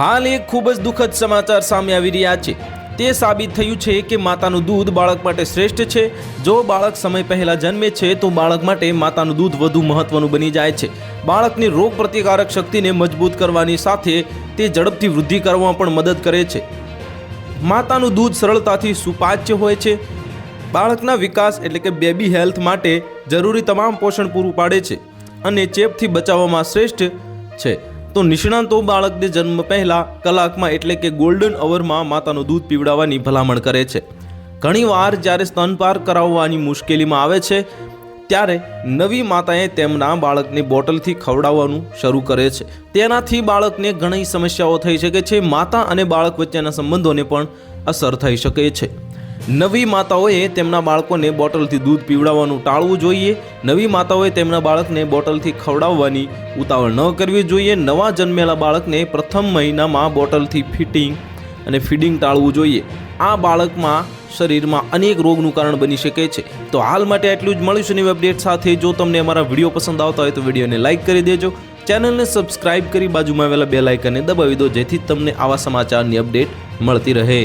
હાલ એક ખૂબ જ દુઃખદ સમાચાર સામે આવી રહ્યા છે. તે સાબિત થયું છે કે માતાનું દૂધ બાળક માટે શ્રેષ્ઠ છે. જો બાળક સમય પહેલાં જન્મે છે, તો બાળક માટે માતાનું દૂધ વધુ મહત્વનું બની જાય છે. બાળકની રોગ પ્રતિકારક શક્તિને મજબૂત કરવાની સાથે તે ઝડપથી વૃદ્ધિ કરવામાં પણ મદદ કરે છે. માતાનું દૂધ સરળતાથી સુપાચ્ય હોય છે. બાળકના વિકાસ એટલે કે બેબી હેલ્થ માટે જરૂરી તમામ પોષણ પૂરું પાડે છે અને ચેપથી બચાવવામાં શ્રેષ્ઠ છે. તો નિષ્ણાંતો બાળકને જન્મ પહેલાં કલાકમાં એટલે કે ગોલ્ડન અવરમાં માતાનું દૂધ પીવડાવવાની ભલામણ કરે છે. ઘણીવાર જ્યારે સ્તનપાર કરાવવાની મુશ્કેલીમાં આવે છે, ત્યારે નવી માતાએ તેમના બાળકને બોટલથી ખવડાવવાનું શરૂ કરે છે. તેનાથી બાળકને ઘણી સમસ્યાઓ થઈ શકે છે, માતા અને બાળક વચ્ચેના સંબંધોને પણ અસર થઈ શકે છે. નવી માતાઓએ તેમના બાળકોને બોટલથી દૂધ પીવડાવવાનું ટાળવું જોઈએ. નવી માતાઓએ તેમના બાળકને બોટલથી ખવડાવવાની ઉતાવળ ન કરવી જોઈએ. નવા જન્મેલા બાળકને પ્રથમ મહિનામાં બોટલથી ફિટિંગ અને ફીડિંગ ટાળવું જોઈએ. આ બાળકમાં શરીરમાં અનેક રોગનું કારણ બની શકે છે. તો હાલ માટે આટલું જ. મળીશું નવી અપડેટ સાથે. જો તમને અમારા વીડિયો પસંદ આવતા હોય તો વિડીયોને લાઇક કરી દેજો. ચેનલને સબસ્ક્રાઇબ કરી બાજુમાં આવેલા બે લાઇકને દબાવી દો, જેથી તમને આવા સમાચારની અપડેટ મળતી રહે.